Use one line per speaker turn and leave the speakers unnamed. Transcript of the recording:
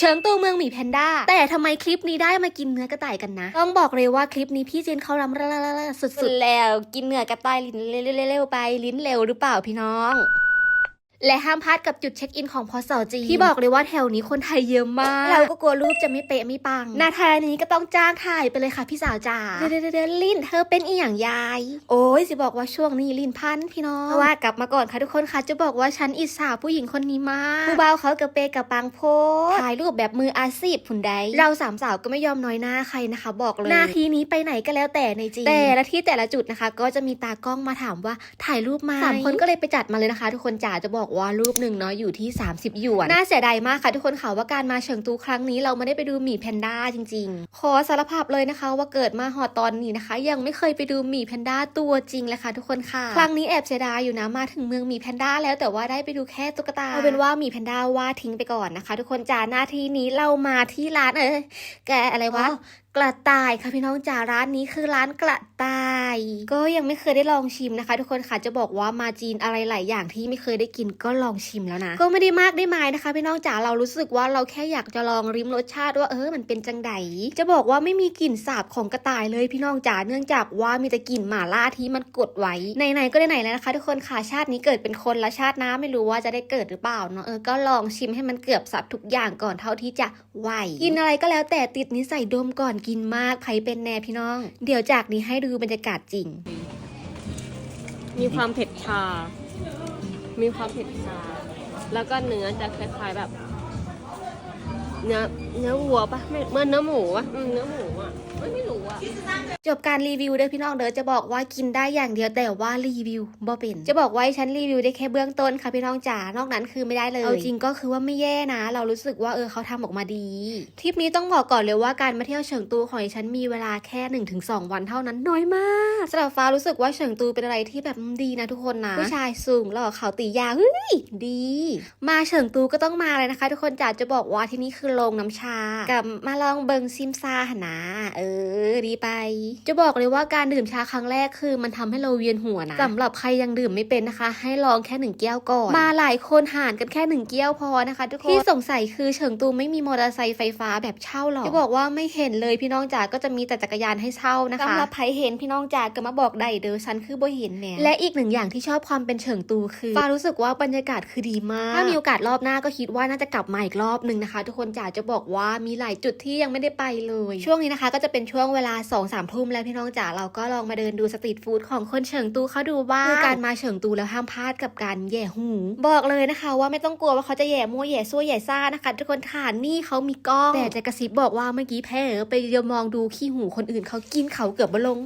เชิงตูเมืองหมีแพนด้า แต่ทำไมคลิปนี้ได้มากินเนื้อกระต่ายกันนะ ต้องบอกเลยว่าคลิปนี้พี่เจนเขารำละละละสุดๆแล้ว กินเนื้อกระต่ายลิ้นเร็วๆไปลิ้นเร็วหรือเปล่าพี่น้อง และห้ามพลาดกับจุดเช็คอินของพอสอจีที่บอกเลยว่าแถวนี้คนไทยเยอะมาก เราก็กลัวรูปจะไม่เป๊ะไม่ปัง นาทานี้ก็ต้องจ้างถ่ายไปเลยค่ะพี่สาวจ๋าเดี๋ยวเดี๋ยวลิ้นเธอเป็นอีหยังยาย โอ้ยสิบอกว่าช่วงนี้ลิ้นพันพี่น้องเพราะว่ากลับมาก่อนค่ะทุกคนค่ะจะบอกว่าฉันอิจฉาผู้หญิงคนนี้มากผู้เบาวเขากับเปกับปังโพสถ่ายรูปแบบมืออาชีพผุนใดเราสามสาวก็ไม่ยอมน้อยหน้าใครนะคะ บอกเลยหน้าทีนี้ไปไหนก็แล้วแต่ในจริงแต่ละที่แต่ละจุดนะคะ ก็จะมีตากล้องมาถามว่าถ่ายรูปไหมาสามคนก็เลยไปจัดมาเลยนะคะ ทุกคนจ๋าจะบอกว่ารูปหนึ่งเนาะอยู่ที่ 30 หยวน น่าเสียดายมากค่ะทุกคนค่ะว่าการมาเฉิงตูครั้งนี้เราไม่ได้ไปดูหมีแพนด้าจริง ๆ ขอสารภาพเลยนะคะ ว่าเกิดมาหอตอนนี้นะคะ ยังไม่เคยไปดูหมีแพนด้าตัวจริงเลยค่ะทุกคนค่ะ ครั้งนี้แอบเสียดายอยู่นะมาถึงเมืองหมีแพนด้าแล้วแต่ว่าได้ไปดูแค่ตุ๊กตาเอาเป็นว่าหมีแพนด้าว่าทิ้งไปก่อนนะคะ ทุกคนจ๋าหน้าที่นี้เรามาที่ร้านเออแกอะไรวะกระต่ายค่ะพี่น้องจ๋าร้านนี้คือร้านกระต่าย ก็ยังไม่เคยได้ลองชิมนะคะ ทุกคนค่ะจะบอกว่ามาจีนอะไรหลายอย่างที่ไม่เคยได้กินก็ลองชิมแล้วนะ ก็ไม่ได้มากได้ไมายนะคะพี่น้องจ๋าเรารู้สึกว่าเราแค่อยากจะลองริมรสชาติว่าเออมันเป็นจังไดจะบอกว่าไม่มีกลิ่นสาบของกระต่ายเลยพี่น้องจ๋าเนื่องจากว่ามีแต่กลิ่นหม่าล่าที่มันกดไว้ไหนๆก็ได้ไหนแล้วนะคะ ทุกคนค่ะชาตินี้เกิดเป็นคนละชาตินะไม่รู้ว่าจะได้เกิดหรือเปล่าเนาะเออก็ลองชิมให้มันเกือบสับทุกอย่างก่อนเท่าที่จะไหวกินอะไรก็แล้วแต่ติดนิสัยดมก่อนกินมากไผเป็นแน่พี่น้อง เดี๋ยวจากนี้ให้ดูบรรยากาศจริง
มีความเผ็ดชา มีความเผ็ดชา แล้วก็เนื้อจะคล้ายๆแบบ เนื้อเนื้อวัวปะไม่เหมื่อนเนื้อหมูปะอืมเนื้อหมูอะไม่ไม่รู้อะ
จบการรีวิวเด้อพี่น้องเด้อจะบอกว่ากินได้อย่างเดียวแต่ว่ารีวิวบ่เป็น จะบอกว่าให้ฉันรีวิวได้แค่เบื้องต้นค่ะพี่น้องจ๋านอกนั้นคือไม่ได้เลยเอาจริงก็คือว่าไม่แย่นะ เรารู้สึกว่าเออเขาทำออกมาดีทริปนี้ต้องบอกก่อนเลยว่าการมาเที่ยวเฉิงตูของดิฉันมีเวลาแค่1นถึงสวันเท่านั้นน้อยมากสำหรับฟ้ารู้สึกว่าเฉิงตูเป็นอะไรที่แบบดีนะทุกคนนะผู้ชายสูงหล่อเขาตียาวเฮ้ยดี มาเฉิงตูก็ต้องมาเลยนะคะ ทุกคนจ๋าจะบอกว่าที่นี่คือโรงน้ำชา กับมาลองเบิงซิมซาหนนะเออ ดีไป จะบอกเลยว่าการดื่มชาครั้งแรกคือมันทำให้เราเวียนหัวนะสำหรับใครยังดื่มไม่เป็นนะคะ ให้ลองแค่หนึ่งแก้วก่อน มาหลายคนห่ารกันแค่หนึ่งแก้วพอนะคะทุกคนที่สงสัยคือเฉิงตูไม่มีมอเตอร์ไซค์ไฟฟ้าแบบเช่าหรอจะบอกว่าไม่เห็นเลยพี่น้องจ๋าก็จะมีแต่จักรยานให้เช่านะคะสำหรับใครเห็นพี่น้องจ๋าก็มาบอกได้เด้อฉันคือบ่เห็นแน่และอีกหนึ่งอย่างที่ชอบความเป็นเฉิงตูคือฟ้ารู้สึกว่าบรรยากาศคือดีมาก ถ้ามีโอกาสรอบหน้าก็คิดว่าน่าจะกลับมาอีกรอบหนึ่งนะคะ ทุกคนจ๋าจะบอกว่ามีหลายจุดที่ยังไม่ได้ไปเลย ช่วงนี้นะคะ ก็จะเป็นช่วงเวลา2องสามทุ่มแล้วพี่น้องจ๋าเราก็ลองมาเดินดูสตรีทฟู้ดของคนเฉิงตูเขาดูบ้างคือการมาเฉิงตูแล้วห้ามพลาดกับการแย่หู บอกเลยนะคะ ว่าไม่ต้องกลัวว่าเขาจะแย่มั่วแย่ซั่วแย่ซ่านะคะทุกคนค่ะนี่เขามีกล้องแต่จะกระซิบบอกว่าเมื่อกี้แพ้ไปเดียวมองดูขี้หูคนอื่นเขากินเขาเกือบบลง